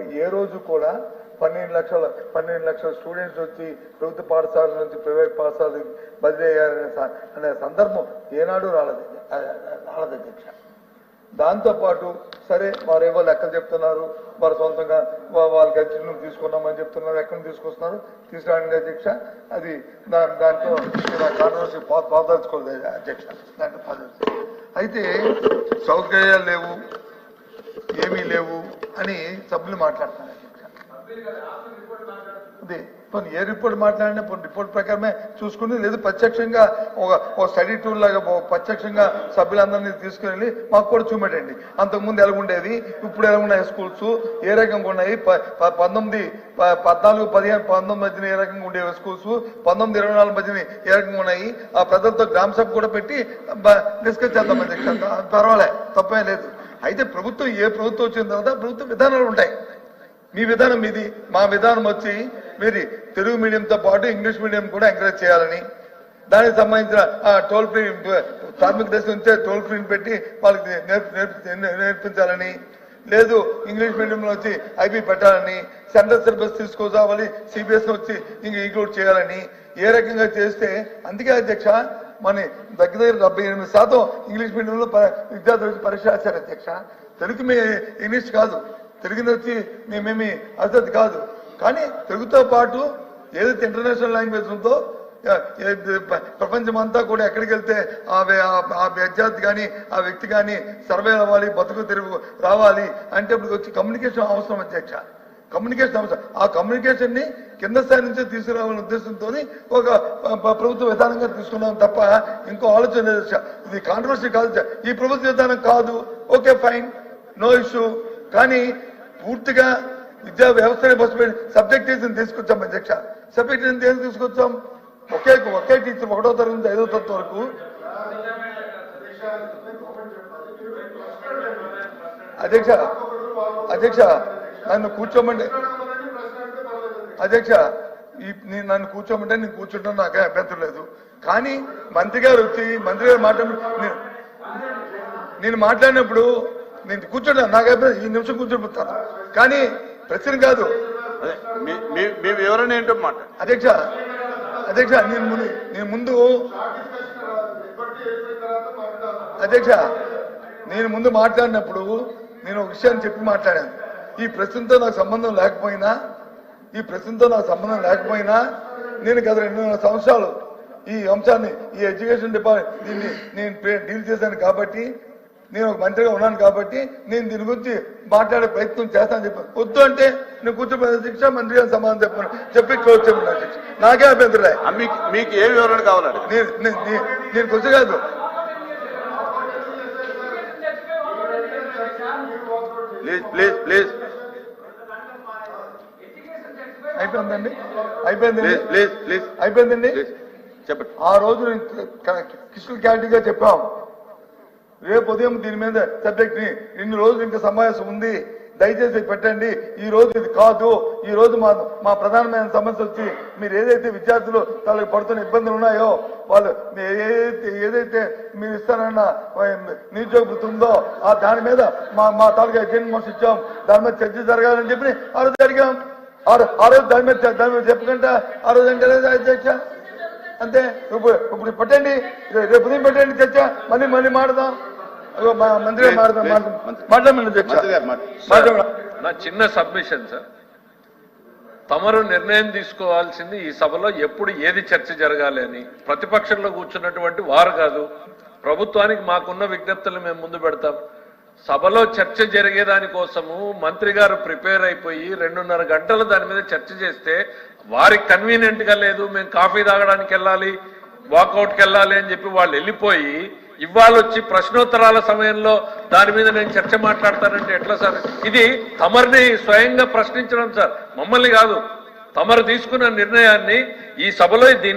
ఏ రోజు కూడా పన్నెండు లక్షల పన్నెండు లక్షల స్టూడెంట్స్ వచ్చి ప్రభుత్వ పాఠశాల నుంచి ప్రైవేట్ పాఠశాలకు బదిలీ అయ్యారనే అనే సందర్భం ఏనాడు రాలేదు రాలేదు అధ్యక్ష. దాంతోపాటు సరే వారు ఏవో లెక్కలు చెప్తున్నారు వారు సొంతంగా వాళ్ళ వాళ్ళకి అర్జీలు తీసుకున్నామని చెప్తున్నారు ఎక్కడ నుంచి తీసుకొస్తున్నారు తీసుకురాండి అధ్యక్ష. అది దా- దాంట్లో కాంట్రవర్సీ పాదలుచుకోలేదు అధ్యక్ష. దాంట్లో పాదలుచుకోలేదు. అయితే సౌకర్యాలు లేవు ఏమీ లేవు. అని సభ్యులు మాట్లాడుతున్నారు. అదే పోనీ ఏ రిపోర్ట్ మాట్లాడినా పోనీ రిపోర్ట్ ప్రకారమే చూసుకుని లేదు ప్రత్యక్షంగా ఒక ఒక స్టడీ టూర్ లాగా ప్రత్యక్షంగా సభ్యులందరినీ తీసుకుని మాకు కూడా చూపెట్టండి. అంతకుముందు ఎలా ఉండేది? ఇప్పుడు ఎలాగున్నాయి స్కూల్స్ ఏ రకంగా ఉన్నాయి? ప- పంతొమ్మిది పద్నాలుగు పదిహేను పంతొమ్మిది మధ్యన ఏ రకంగా ఉండేవి స్కూల్స్ పంతొమ్మిది ఇరవై నాలుగు మధ్యన ఏ రకంగా ఉన్నాయి? ఆ ప్రజలతో గ్రామ సభ కూడా పెట్టి డిస్కస్ చేద్దాం అధ్యక్ష. పర్వాలే తప్పే లేదు. అయితే ప్రభుత్వం ఏ ప్రభుత్వం వచ్చిన తర్వాత ప్రభుత్వ విధానాలు ఉంటాయి. మీ విధానం మీది మా విధానం వచ్చి మీది తెలుగు మీడియంతో పాటు ఇంగ్లీష్ మీడియం కూడా ఎంకరేజ్ చేయాలని దానికి సంబంధించిన ఆ టోల్ ఫ్రీ ప్రాథమిక దశ నుంచే టోల్ ఫ్రీని పెట్టి వాళ్ళకి నేర్పించాలని లేదు ఇంగ్లీష్ మీడియంలో వచ్చి ఐబీ పెట్టాలని సెంట్రల్ సిలబస్ తీసుకురావాలి సిబిఎస్ వచ్చి ఇంక ఇంక్లూడ్ చేయాలని ఏ రకంగా చేస్తే అందుకే అధ్యక్ష మన దగ్గర దగ్గర డెబ్బై ఎనిమిది శాతం ఇంగ్లీష్ మీడియంలో విద్యార్థులు వచ్చి పరీక్ష రాశారు అధ్యక్ష. తెలుగు మీ ఇంగ్లీష్ కాదు. తెలుగుని వచ్చి మేమేమి అర్థం కాదు. కానీ తెలుగుతో పాటు ఏదైతే ఇంటర్నేషనల్ లాంగ్వేజ్ ఉందో ప్రపంచం అంతా కూడా ఎక్కడికి వెళ్తే ఆ ఆ- విద్యార్థి కానీ ఆ వ్యక్తి కానీ సర్వే అవ్వాలి బతుకు తెరుగు రావాలి అంటే ఇప్పుడు వచ్చి కమ్యూనికేషన్ అవసరం అధ్యక్ష. కమ్యూనికేషన్ అవసరం ఆ కమ్యూనికేషన్ని కింద స్థాయి నుంచే తీసుకురావాలనే ఉద్దేశంతో ఒక ప్రభుత్వ విధానంగా తీసుకున్నాం తప్ప ఇంకో ఆలోచన ఇది కాంట్రవర్సీ కాదు. ఈ ప్రభుత్వ విధానం కాదు. Okay fine. No issue. కానీ పూర్తిగా విద్యా వ్యవస్థని బస్సుపెట్టి సబ్జెక్ట్ టీచర్ని తీసుకొచ్చాం అధ్యక్ష. సబ్జెక్ట్ టీచర్ని తీసుకొచ్చాం? ఒకే ఒకే టీచర్ ఒకటో తరగతి నుంచి ఐదో తరగతి వరకు. అధ్యక్ష అధ్యక్ష నన్ను కూర్చోమంటే అధ్యక్ష ఈ నేను నన్ను కూర్చోమంటే నేను కూర్చుంటాను నాకే అభ్యంతరం లేదు. కానీ మంత్రి గారు వచ్చి మంత్రి గారు మాట్లాడి నేను- మాట్లాడినప్పుడు నేను కూర్చుంటాను నాకు అభ్యంతరం ఈ నిమిషం కూర్చోబోతాను కానీ ప్రశ్న కాదు. మీ వివరణ ఏంటో మాట. అధ్యక్ష అధ్యక్ష నేను ముందు నేను ముందు అధ్యక్ష నేను ముందు మాట్లాడినప్పుడు నేను ఒక విషయాన్ని చెప్పి మాట్లాడాను. ఈ ప్రశ్నతో నాకు సంబంధం లేకపోయినా ఈ ప్రశ్నతో నాకు సంబంధం లేకపోయినా నేను గత రెండున్నర సంవత్సరాలు ఈ అంశాన్ని ఈ ఎడ్యుకేషన్ డిపార్ట్మెంట్ దీన్ని నేను డీల్ చేశాను కాబట్టి నేను ఒక మంత్రిగా ఉన్నాను కాబట్టి నేను దీని గురించి మాట్లాడే ప్రయత్నం చేస్తానని చెప్పాను వద్దు అంటే నేను కూర్చోబోయే శిక్ష మంత్రి గారు సమాధానం చెప్పాను చెప్పి క్లోజ్ చెప్పాను నాకే అభ్యంతరం మీకు ఏ వివరణ కావాలండి? నేను కొంచెం కాదు. Please please please. Please please. అయిపోయిందండి? చెప్పండి. ఆ రోజు నేను క్రిస్టల్ క్లారిటీగా చెప్పాం. రేపు ఉదయం దీని మీద సబ్జెక్ట్ని ఇన్ని రోజులు ఇంకా సమావేశం ఉంది. దయచేసి పెట్టండి. ఈ రోజు ఇది కాదు. ఈ రోజు మా మా ప్రధానమైన సమస్య వచ్చి మీరు ఏదైతే విద్యార్థులు వాళ్ళకి పడుతున్న ఇబ్బందులు ఉన్నాయో వాళ్ళు ఏదైతే ఏదైతే మీరు ఇస్తానన్న నిరుద్యోగ వృత్తి ఉందో ఆ దాని మీద మా మా తాలూకా ఎజెంట్ మోసం ఇచ్చాం. దాని మీద చర్చ జరగాలని చెప్పి ఆ రోజు అడిగాం. ఆ రోజు దాని మీద దాని మీద చెప్పకుండా ఆ రోజు అంటే అధ్యక్ష అంతే ఇప్పుడు ఇప్పుడు పెట్టండి రేపు ఉదయం పెట్టండి చర్చ మళ్ళీ మళ్ళీ మాడదాం మంత్రి మాట్లాడమని. నా చిన్న సబ్మిషన్ సార్ తమరు నిర్ణయం తీసుకోవాల్సింది ఈ సభలో ఎప్పుడు ఏది చర్చ జరగాలి అని ప్రతిపక్షంలో కూర్చున్నటువంటి వారు కాదు ప్రభుత్వానికి మాకున్న విజ్ఞప్తులు మేము ముందు పెడతాం సభలో చర్చ జరిగేదాని కోసము మంత్రి గారు ప్రిపేర్ అయిపోయి రెండున్నర గంటలు దాని మీద చర్చ చేస్తే వారికి కన్వీనియంట్గా లేదు మేము కాఫీ తాగడానికి వెళ్ళాలి వాకౌట్కి వెళ్ళాలి అని చెప్పి వాళ్ళు వెళ్ళిపోయి ఇవాళ వచ్చి ప్రశ్నోత్తరాల సమయంలో దాని మీద నేను చర్చ మాట్లాడతానంటే ఎట్లా సార్? ఇది తమరిని స్వయంగా ప్రశ్నించడం సార్. మమ్మల్ని కాదు తమరు తీసుకున్న నిర్ణయాన్ని ఈ సభలో దీని